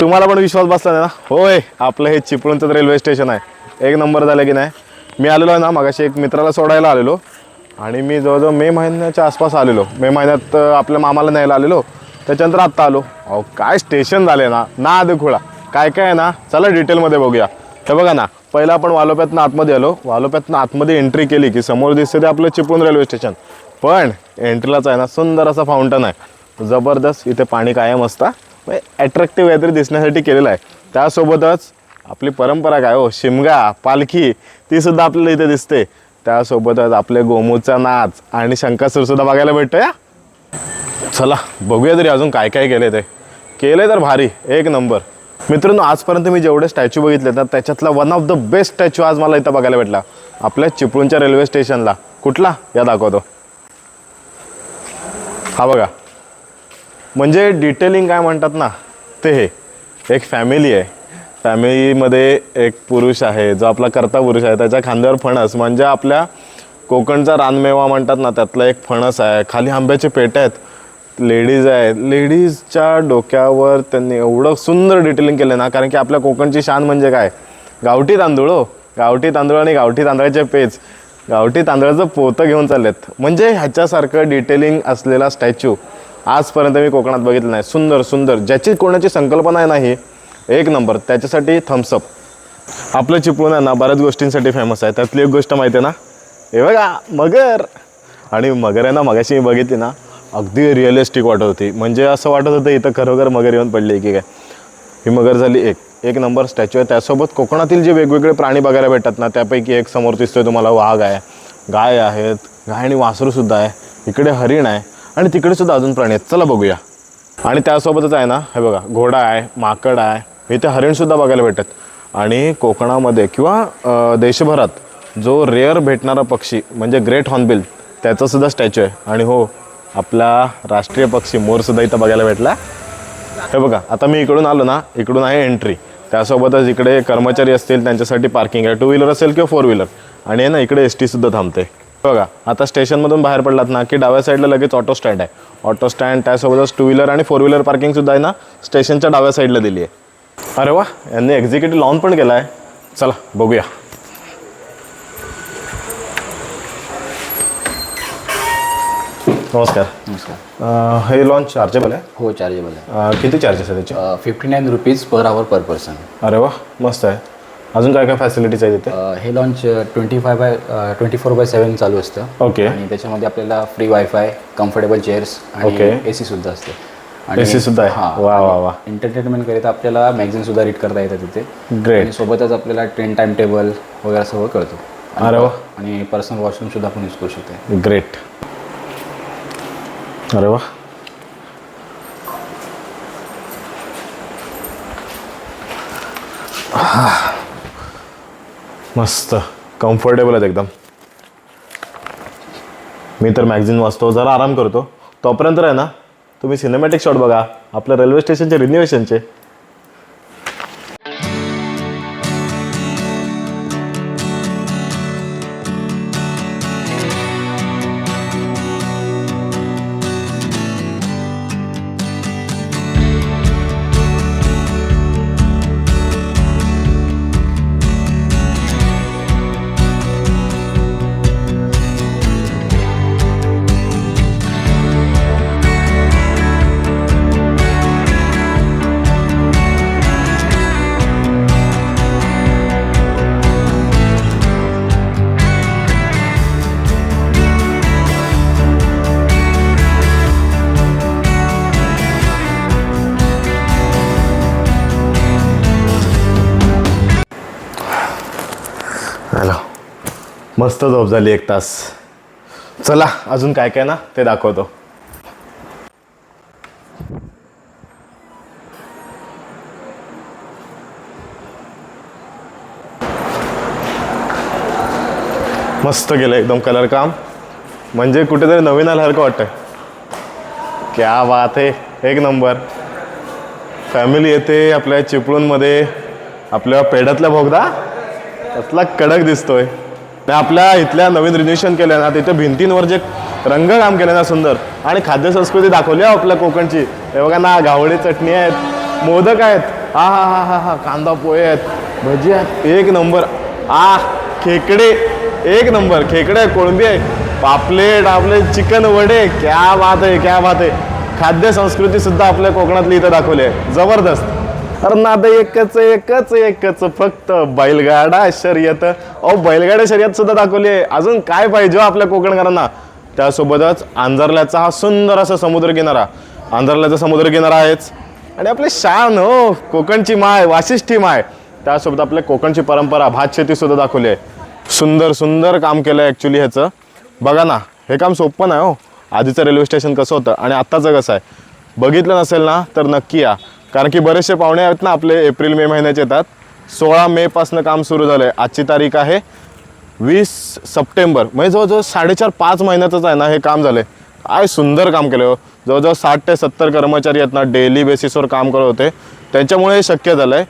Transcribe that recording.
तुम्हाला पण विश्वास बसला नाही ना? होय आपलं हे चिपळूणचं रेल्वे स्टेशन आहे. एक नंबर झालं की नाही? मी आलेलो आहे ना मगाशी एक मित्राला सोडायला आलेलो. आणि मी जवळजवळ मे महिन्याच्या आसपास आलेलो. मे महिन्यात आपल्या मामाला न्यायला आलेलो. त्याच्यानंतर आत्ता आलो. अहो काय स्टेशन झाले ना? ना खुळा. काय काय आहे ना? चला डिटेलमध्ये बघूया. हे बघा ना पहिला आपण वालोप्यातनं आतमध्ये आलो. वालोप्यातनं आतमध्ये एंट्री केली की समोर दिसते ते आपलं चिपळूण रेल्वे स्टेशन पण एंट्रीलाच आहे ना सुंदर असा फाउंटन आहे. जबरदस्त इथे पाणी कायम असता. ॲट्रॅक्टिव्ह म्हणजे काहीतरी दिसण्यासाठी केलेलं आहे. त्यासोबतच आपली परंपरा काय हो? शिमगा पालखी ती सुद्धा आपल्याला इथे दिसते. त्यासोबतच आपले गोमूचा नाच आणि शंकासूर सुद्धा बघायला भेटतो या चला बघूया तरी अजून काय काय केले ते. केले तर भारी एक नंबर. मित्रांनो आजपर्यंत मी जेवढे स्टॅच्यू बघितले ना त्याच्यातला one of the best statue आज मला इथं बघायला भेटला. आपल्या चिपळूणच्या रेल्वे स्टेशनला कुठला? या दाखवतो. हा बघा. म्हणजे डिटेलिंग काय म्हणतात ना ते हे. एक फॅमिली आहे. फॅमिलीमध्ये एक पुरुष आहे जो आपला कर्ता पुरुष आहे. त्याच्या खांद्यावर फणस म्हणजे आपल्या कोकणचा रानमेवा म्हणतात ना त्यातला एक फणस आहे. खाली आंब्याचे पेट आहेत. लेडीज आहेत लेडीजच्या डोक्यावर त्यांनी एवढं सुंदर डिटेलिंग केलं ना कारण की आपल्या कोकणची शान म्हणजे काय? गावठी तांदूळ हो. गावठी तांदूळ आणि गावठी तांदळाचे पेज गावठी तांदळाचं पोतं घेऊन चाललेत. म्हणजे ह्याच्यासारखं डिटेलिंग असलेला स्टॅच्यू आजपर्यंत मी कोकणात बघितलं नाही. सुंदर सुंदर ज्याची कोणाची संकल्पना आहे ना ही एक नंबर. त्याच्यासाठी थम्सअप आपलं चिपळूण आहे ना बऱ्याच गोष्टींसाठी फेमस आहे. त्यातली एक गोष्ट माहिती आहे ना? हे बघा मगर. आणि मगर आहे ना मगाशी मी बघितली ना अगदी रिअलिस्टिक वाटत होती. म्हणजे असं वाटत होतं इथं खरोखर मगर येऊन पडली की काय? ही मगर झाली एक. एक नंबर स्टॅच्यू आहे. त्यासोबत कोकणातील जे वेगवेगळे प्राणी बघायला भेटतात ना त्यापैकी एक समोर दिसतोय तुम्हाला वाघ आहे गाय आहेत गाय आणि वासरूसुद्धा आहे. इकडे हरिण आहे. आणि तिकडे सुद्धा अजून प्राणी आहेत. चला बघूया. आणि त्यासोबतच आहे ना हे बघा घोडा आहे माकड आहे इथे हरिणसुद्धा बघायला भेटतात. आणि कोकणामध्ये किंवा देशभरात जो रेअर भेटणारा पक्षी म्हणजे ग्रेट हॉर्नबिल त्याचासुद्धा स्टॅच्यू आहे. आणि हो आपला राष्ट्रीय पक्षी मोरसुद्धा इथं बघायला भेटला. हे बघा आता मी इकडून आलो ना इकडून आहे एंट्री त्यासोबतच इकडे कर्मचारी असतील त्यांच्यासाठी पार्किंग आहे. टू व्हीलर असेल किंवा फोर व्हीलर आणि आहे ना इकडे एस टीसुद्धा थांबते. बघा आता स्टेशनमधून बाहेर पडलात ना की डाव्या साईडला लगेच ऑटो स्टँड आहे. ऑटो स्टँड त्यासोबतच टू व्हीलर आणि फोर व्हीलर पार्किंगसुद्धा आहे ना स्टेशनच्या डाव्या साईडला दिली आहे. अरे वा यांनी एक्झिक्युटिव्ह लॉन पण केला आहे चला बघूया. नमस्कार. नमस्कार. हे लॉन्च चार्जेबल आहे? हो चार्जेबल आहे. किती चार्जेस आहे त्याचे fifty nine rupees per hour per person अरे वा मस्त आहे. अजून काय काय फॅसिलिटीज आहे तिथे हे lounge twenty five by twenty four by seven चालू असतं. ओके आणि त्याच्यामध्ये आपल्याला फ्री वायफाय कम्फर्टेबल चेअर्स आणि Okay. ए सी सुद्धा असते. AC सुद्धा आहे? वा, वा, वा. एंटरटेनमेंट करिता आपल्याला मॅगझिन सुद्धा रीड करता येतं तिथे. ग्रेट आणि सोबतच आपल्याला ट्रेन टाइम टेबल वगैरे सगळं कळतो. आणि- अरे वा. आणि पर्सनल वॉशरूम सुद्धा आपण यूज करू शकतो. ग्रेट अरे वा. मस्त. कम्फर्टेबल आहेत एकदम. मी तर मॅगझिन वाचतो जरा आराम करतो. तोपर्यंत आहे ना तुम्ही सिनेमॅटिक शॉट बघा. आपल्या रेल्वे स्टेशनचे रिन्युएशनचे हॅलो मस्त झोप झाली एक तास. चला अजून काय काय ना ते दाखवतो. मस्त गेलं एकदम कलर काम. म्हणजे कुठेतरी नवीन आल्यासारखं वाटतंय. क्या बात आहे एक नंबर फॅमिली येते आपल्या चिपळूणमध्ये आपल्या पेढ्यातला भोगदा. त्यातला कडक दिसतोय. आपल्या इथल्या नवीन रिन्युएशन केलं ना तिथे भिंतींवर जे रंगकाम केलं ना सुंदर आणि खाद्यसंस्कृती दाखवली आहे आपल्या कोकणची. हे बघा ना गावडी चटणी आहेत मोदक आहेत हा हा हा हा हा कांदा पोहे आहेत भजी आहेत एक नंबर. आ खेकडे एक नंबर. खेकडे आहे कोळंबी आहे पापलेट आपले चिकन वडे क्या बात आहे क्या बात आहे. खाद्य संस्कृती सुद्धा आपल्या कोकणातली इथं दाखवली आहे. जबरदस्त. अरे नादा एकच एकच एकच फक्त बैलगाडा शर्यत. अहो बैलगाडा शर्यत सुद्धा दाखवली आहे. अजून काय पाहिजे हो आपल्या कोकणकरांना? त्यासोबतच आंजरल्याचा हा सुंदर असा समुद्रकिनारा आंजरल्याचा समुद्रकिनारा आहेच. आणि आपले शान हो कोकणची माय वाशिष्ठी माय. त्यासोबत आपल्या कोकणची परंपरा भात शेती सुद्धा दाखवली आहे. सुंदर सुंदर काम केलं आहे ॲक्च्युली ह्याचं. बघा ना हे काम सोपं नाही हो. आधीचं रेल्वे स्टेशन कसं होतं आणि आत्ताचं कसं आहे? बघितलं नसेल ना तर नक्की या. कारण की बरेचसे पाहुणे आहेत ना आपले एप्रिल मे महिन्याचे येतात. सोळा मेपासनं काम सुरू झालं आहे आजची तारीख आहे वीस सप्टेंबर. म्हणजे जवळजवळ साडेचार पाच महिन्याचंच आहे ना हे काम झालं आहे काय सुंदर काम केलं हो. जवळजवळ साठ ते सत्तर कर्मचारी आहेत ना डेली बेसिसवर काम करत होते. त्यांच्यामुळे हे शक्य झालं आहे